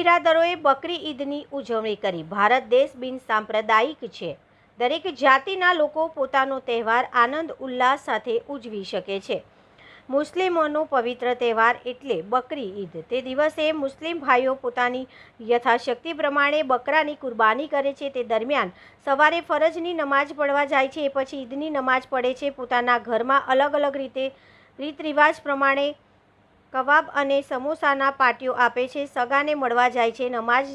બિરાદરોએ બકરી ઈદની ઉજવણી કરી. ભારત દેશ બિન સાંપ્રદાયિક છે. દરેક જાતિના લોકો પોતાનો તહેવાર આનંદ, ઉલ્લાસ સાથે ઉજવી શકે છે. મુસ્લિમોનો પવિત્ર તહેવાર એટલે બકરી ઈદ. તે દિવસે મુસ્લિમ ભાઈઓ પોતાની યથાશક્તિ પ્રમાણે બકરાની કુરબાની કરે છે. તે દરમિયાન સવારે ફરજની નમાજ પડવા જાય છે એ પછી ઈદની નમાજ પડે છે. પોતાના ઘરમાં અલગ અલગ રીતે રીત રિવાજ પ્રમાણે કબાબ અને સમોસાના પાટીઓ આપે છે. સગાને મળવા જાય છે. નમાજ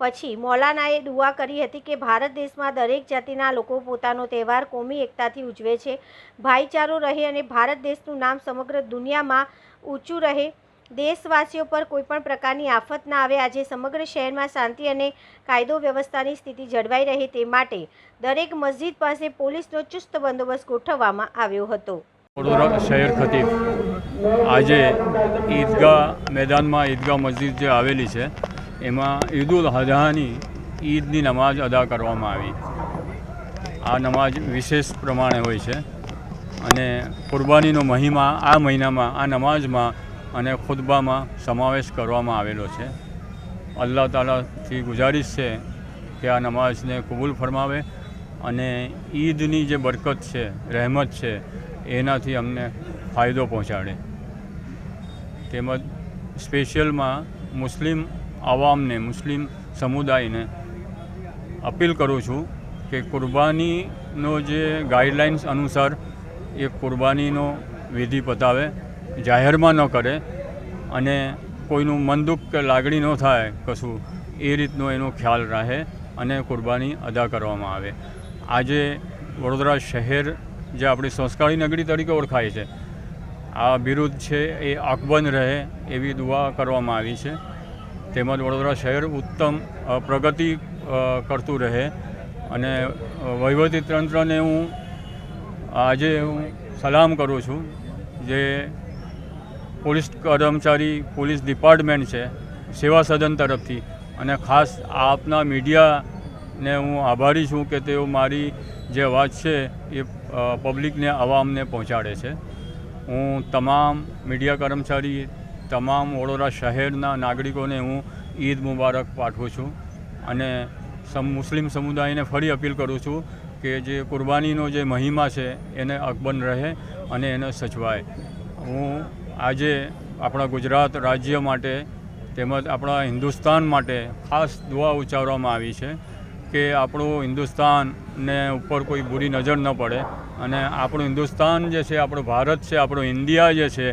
પછી મૌલાનાએ દુઆ કરી હતી કે ભારત દેશમાં દરેક જાતિના લોકો પોતાનો તહેવાર કોમી એકતાથી ઉજવે છે. ભાઈચારો રહે અને ભારત દેશનું નામ સમગ્ર દુનિયામાં ઊંચું રહે. દેશવાસીઓ પર કોઈપણ પ્રકારની આફત ના આવે. આજે સમગ્ર શહેરમાં શાંતિ અને કાયદો વ્યવસ્થાની સ્થિતિ જળવાઈ રહે તે માટે દરેક મસ્જિદ પાસે પોલીસનો ચુસ્ત બંદોબસ્ત ગોઠવવામાં આવ્યો હતો. વડોદરા શહેર ખતીબ. આજે ઈદગાહ મેદાનમાં ઈદગાહ મસ્જિદ જે આવેલી છે, એમાં ઈદ ઉલ અઝહાની ઈદની નમાજ અદા કરવામાં આવી. આ નમાજ વિશેષ પ્રમાણે હોય છે અને કુરબાનીનો મહિમા આ મહિનામાં, આ નમાજમાં અને ખુતબામાં સમાવેશ કરવામાં આવેલો છે. અલ્લાહ તાલાથી ગુજારિશ છે કે આ નમાજને કબૂલ ફરમાવે અને ઈદની જે બરકત છે, રહેમત છે એનાથી અમને ફાયદો પહોંચાડે. તેમજ સ્પેશિયલમાં મુસ્લિમ આવામને, મુસ્લિમ સમુદાયને અપીલ કરું છું કે કુરબાનીનો જે ગાઈડલાઇન્સ અનુસાર એ કુરબાનીનો વિધિ પતાવે, જાહેરમાં ન કરે અને કોઈનું મન દુઃખ કે લાગણી ન થાય કશું, એ રીતનો એનો ખ્યાલ રહે અને કુરબાની અદા કરવામાં આવે. આજે વડોદરા શહેર જે આપણી સંસ્કારી નગરી તરીકે ઓળખાય છે. આ બિરુદ છે એ અકબંધ રહે એવી દુઆ કરવામાં આવી છે. તેમજ વડોદરા શહેર ઉત્તમ પ્રગતિ કરતું રહે. અને વહીવટી તંત્રને હું, આજે હું સલામ કરું છું જે પોલીસ કર્મચારી, પોલીસ ડિપાર્ટમેન્ટ છે, સેવા સદન તરફથી. અને ખાસ આપના મીડિયાને હું આભારી છું કે તેઓ મારી જે વાત છે એ પબ્લિકને આવામને પહોંચાડે છે. હું તમામ મીડિયા કર્મચારી, તમામ વડોદરા શહેરના નાગરિકોને હું ઈદ મુબારક પાઠવું છું અને સમ, મુસ્લિમ સમુદાયને ફરી અપીલ કરું છું કે જે કુરબાનીનો જે મહિમા છે એને અકબંધ રહે અને એને સચવાય. હું આજે આપણા ગુજરાત રાજ્ય માટે તેમજ આપણા હિન્દુસ્તાન માટે ખાસ દુઆ ઉચ્ચારવામાં આવી છે. કે આપણું હિન્દુસ્તાનને ઉપર કોઈ બુરી નજર ન પડે. અને આપણું હિન્દુસ્તાન જે છે, આપણું ભારત છે, આપણું ઇન્ડિયા જે છે,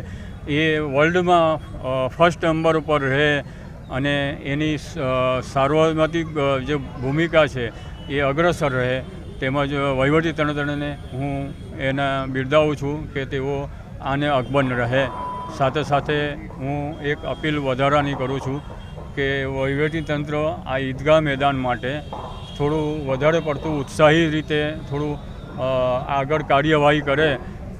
એ વર્લ્ડમાં ફર્સ્ટ નંબર ઉપર રહે અને એની સાર્વત્રિક જે ભૂમિકા છે, એ અગ્રસર રહે. તેમજ વહીવટી તંત્રને હું એના બિરદાવું છું કે તેઓ આને અકબંધ રહે. સાથે સાથે હું એક અપીલ વધારાની કરું છું કે વહીવટી તંત્ર આ ઈદગાહ મેદાન માટે થોડું વધારે પડતું ઉત્સાહી રીતે થોડું આગળ કાર્યવાહી કરે,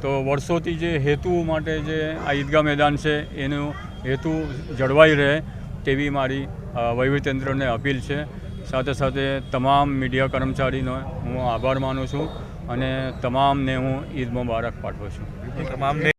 તો વર્ષોથી જે હેતુ માટે જે આ ઈદગાહ મેદાન છે, એનું હેતુ જળવાઈ રહે તેવી મારી વહીવટીતંત્રને અપીલ છે. સાથે સાથે તમામ મીડિયા કર્મચારીનો હું આભાર માનું છું અને તમામને હું ઈદ મુબારક પાઠવું છું. તમામને